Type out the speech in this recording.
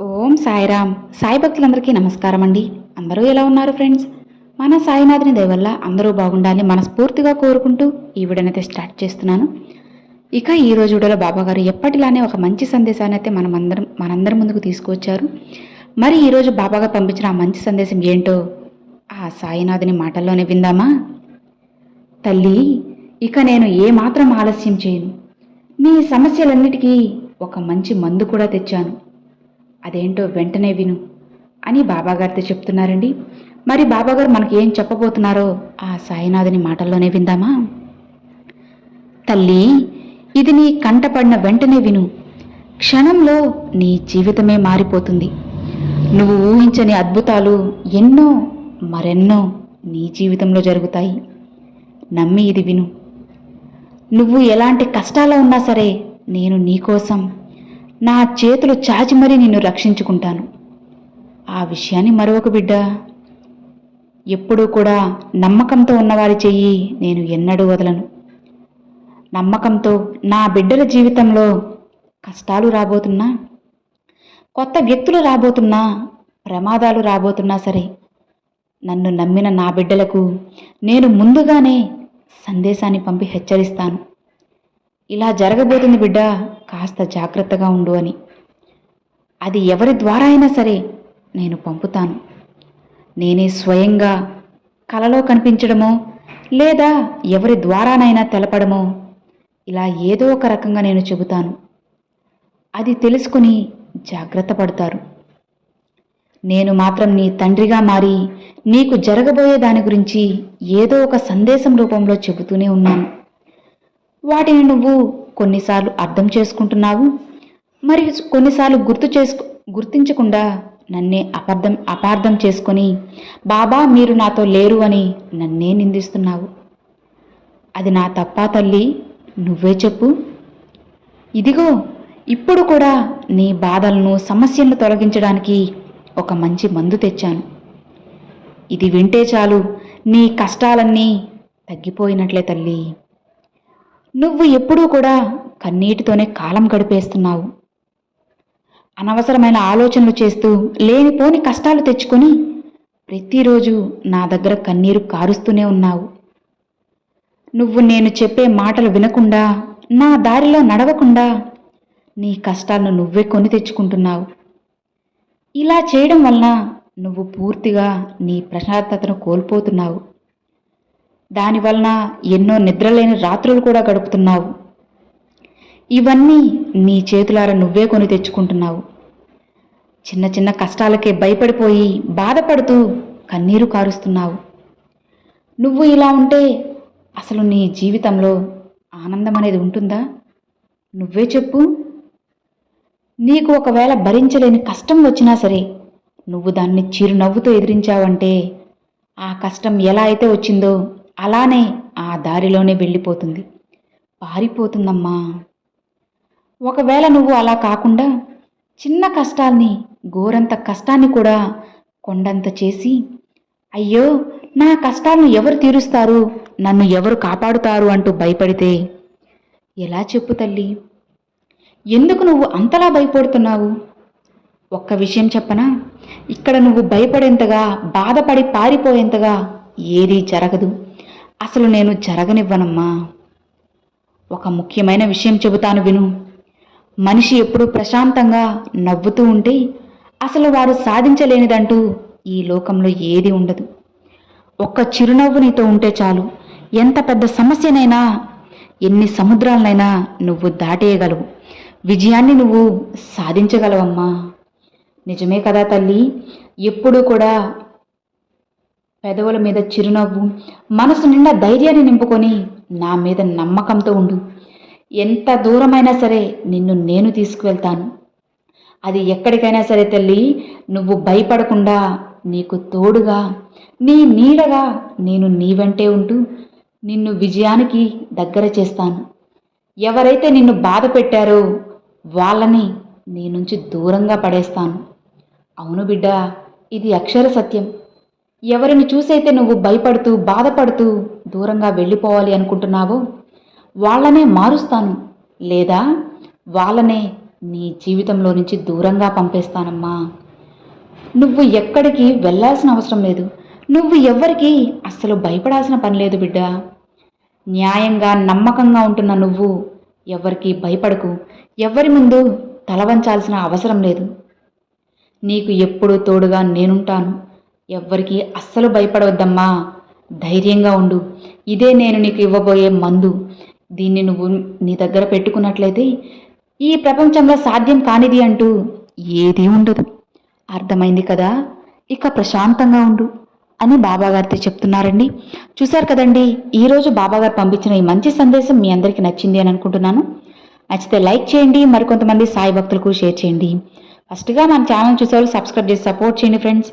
ఓం సాయిరామ్. సాయి భక్తులందరికీ నమస్కారం అండి అందరూ ఎలా ఉన్నారు ఫ్రెండ్స్? మన సాయినాథుని దయవల్ల అందరూ బాగుండాలని మనస్ఫూర్తిగా కోరుకుంటూ ఈ వీడియోనైతే స్టార్ట్ చేస్తున్నాను. ఇక ఈ రోజు వీడియోలో బాబాగారు ఎప్పటిలానే ఒక మంచి సందేశాన్ని అయితే మనం అందరం మనందరి ముందుకు తీసుకువచ్చారు. మరి ఈరోజు బాబాగా పంపించిన ఆ మంచి సందేశం ఏంటో ఆ సాయినాథుని మాటల్లోనే విందామా? తల్లి ఇక నేను ఏమాత్రం ఆలస్యం చేయను. నీ సమస్యలన్నిటికీ ఒక మంచి మందు కూడా తెచ్చాను. అదేంటో వెంటనే విను అని బాబాగారితో చెప్తున్నారండి. మరి బాబాగారు మనకి ఏం చెప్పబోతున్నారో ఆ సాయినాథుని మాటల్లోనే విందామా? తల్లి ఇది నీ కంటపడిన వెంటనే విను. క్షణంలో నీ జీవితమే మారిపోతుంది. నువ్వు ఊహించని అద్భుతాలు ఎన్నో మరెన్నో నీ జీవితంలో జరుగుతాయి. నమ్మి ఇది విను. నువ్వు ఎలాంటి కష్టాల్లో ఉన్నా సరే నేను నీకోసం నా చేతులు చాచి మరీ నిన్ను రక్షించుకుంటాను. ఆ విషయాన్ని మరొక బిడ్డ. ఎప్పుడూ కూడా నమ్మకంతో ఉన్నవారి చెయ్యి నేను ఎన్నడూ వదలను. నమ్మకంతో నా బిడ్డల జీవితంలో కష్టాలు రాబోతున్నా కొత్త వ్యక్తులు రాబోతున్నా ప్రమాదాలు రాబోతున్నా సరే నన్ను నమ్మిన నా బిడ్డలకు నేను ముందుగానే సందేశాన్ని పంపి హెచ్చరిస్తాను. ఇలా జరగబోతుంది బిడ్డ కాస్త జాగ్రత్తగా ఉండు అని. అది ఎవరి ద్వారా అయినా సరే నేను పంపుతాను. నేనే స్వయంగా కలలో కనిపించడమో లేదా ఎవరి ద్వారానైనా తెలపడమో ఇలా ఏదో ఒక రకంగా నేను చెబుతాను. అది తెలుసుకుని జాగ్రత్త పడతారు. నేను మాత్రం నీ తండ్రిగా మారి నీకు జరగబోయే దాని గురించి ఏదో ఒక సందేశం రూపంలో చెబుతూనే ఉన్నాను. వాటిని నువ్వు కొన్నిసార్లు అర్థం చేసుకుంటున్నావు? మరియు కొన్నిసార్లు గుర్తు చేసుకు గుర్తించకుండా నన్నే అపార్థం అపార్థం చేసుకొని బాబా మీరు నాతో లేరు అని నన్నే నిందిస్తున్నావు. అది నా తప్పా తల్లి? నువ్వే చెప్పు. ఇదిగో ఇప్పుడు కూడా నీ బాధలను సమస్యలను తొలగించడానికి ఒక మంచి మందు తెచ్చాను. ఇది వింటే చాలు నీ కష్టాలన్నీ తగ్గిపోయినట్లే తల్లి. నువ్వు ఎప్పుడూ కూడా కన్నీటితోనే కాలం గడిపేస్తున్నావు. అనవసరమైన ఆలోచనలు చేస్తూ లేనిపోని కష్టాలు తెచ్చుకొని ప్రతిరోజు నా దగ్గర కన్నీరు కారుస్తూనే ఉన్నావు. నువ్వు నేను చెప్పే మాటలు వినకుండా నా దారిలో నడవకుండా నీ కష్టాలను నువ్వే కొని తెచ్చుకుంటున్నావు. ఇలా చేయడం వలన నువ్వు పూర్తిగా నీ ప్రశాంతతను కోల్పోతున్నావు. దానివలన ఎన్నో నిద్రలేని రాత్రులు కూడా గడుపుతున్నావు. ఇవన్నీ నీ చేతులారా నువ్వే కొని తెచ్చుకుంటున్నావు. చిన్న చిన్న కష్టాలకే భయపడిపోయి బాధపడుతూ కన్నీరు కారుస్తున్నావు. నువ్వు ఇలా ఉంటే అసలు నీ జీవితంలో ఆనందం అనేది ఉంటుందా? నువ్వే చెప్పు. నీకు ఒకవేళ భరించలేని కష్టం వచ్చినా సరే నువ్వు దాన్ని చిరునవ్వుతో ఎదిరించావంటే ఆ కష్టం ఎలా అయితే వచ్చిందో అలానే ఆ దారిలోనే వెళ్ళిపోతుంది. పారిపోతుందమ్మా. ఒకవేళ నువ్వు అలా కాకుండా చిన్న కష్టాల్ని గోరంత కష్టాన్ని కూడా కొండంత చేసి అయ్యో నా కష్టాలను ఎవరు తీరుస్తారు? నన్ను ఎవరు కాపాడుతారు? అంటూ భయపడితే ఎలా చెప్పు తల్లి? ఎందుకు నువ్వు అంతలా భయపడుతున్నావు? ఒక్క విషయం చెప్పనా? ఇక్కడ నువ్వు భయపడేంతగా బాధపడి పారిపోయేంతగా ఏదీ జరగదు. అసలు నేను జరగనివ్వనమ్మా. ఒక ముఖ్యమైన విషయం చెబుతాను విను. మనిషి ఎప్పుడూ ప్రశాంతంగా నవ్వుతూ ఉంటే అసలు వారు సాధించలేనిదంటూ ఈ లోకంలో ఏది ఉండదు. ఒక్క చిరునవ్వు నీతో ఉంటే చాలు. ఎంత పెద్ద సమస్యనైనా ఎన్ని సముద్రాలనైనా నువ్వు దాటేయగలవు. విజయాన్ని నువ్వు సాధించగలవమ్మా. నిజమే కదా తల్లి. ఎప్పుడూ కూడా పెదవుల మీద చిరునవ్వు మనసు నిండా ధైర్యాన్ని నింపుకొని నా మీద నమ్మకంతో ఉండు. ఎంత దూరమైనా సరే నిన్ను నేను తీసుకువెళ్తాను. అది ఎక్కడికైనా సరే తల్లి నువ్వు భయపడకుండా నీకు తోడుగా నీ నీడగా నేను నీ వెంటే ఉంటూ నిన్ను విజయానికి దగ్గర చేస్తాను. ఎవరైతే నిన్ను బాధ పెట్టారో వాళ్ళని నీ నుంచి దూరంగా పడేస్తాను. అవును బిడ్డ ఇది అక్షర సత్యం. ఎవరిని చూసైతే నువ్వు భయపడుతూ బాధపడుతూ దూరంగా వెళ్ళిపోవాలి అనుకుంటున్నావో వాళ్ళనే మారుస్తాను. లేదా వాళ్ళనే నీ జీవితంలో నుంచి దూరంగా పంపేస్తానమ్మా. నువ్వు ఎక్కడికి వెళ్ళాల్సిన అవసరం లేదు. నువ్వు ఎవ్వరికి అస్సలు భయపడాల్సిన పని లేదు బిడ్డ. న్యాయంగా నమ్మకంగా ఉంటున్న నువ్వు ఎవ్వరికి భయపడకు. ఎవ్వరి ముందు తల వంచాల్సిన అవసరం లేదు. నీకు ఎప్పుడూ తోడుగా నేనుంటాను. ఎవ్వరికీ అస్సలు భయపడవద్దమ్మా. ధైర్యంగా ఉండు. ఇదే నేను నీకు ఇవ్వబోయే మందు. దీన్ని నువ్వు నీ దగ్గర పెట్టుకున్నట్లయితే ఈ ప్రపంచంలో సాధ్యం కానిది అంటూ ఏదీ ఉండదు. అర్థమైంది కదా? ఇక ప్రశాంతంగా ఉండు అని బాబాగారితో చెప్తున్నారండి. చూశారు కదండి? ఈరోజు బాబాగారు పంపించిన ఈ మంచి సందేశం మీ అందరికీ నచ్చింది అని అనుకుంటున్నాను. నచ్చితే లైక్ చేయండి మరికొంతమంది సాయి భక్తులకు షేర్ చేయండి. ఫస్ట్గా మన ఛానల్ చూసేవాళ్ళు సబ్స్క్రైబ్ చేసి సపోర్ట్ చేయండి friends.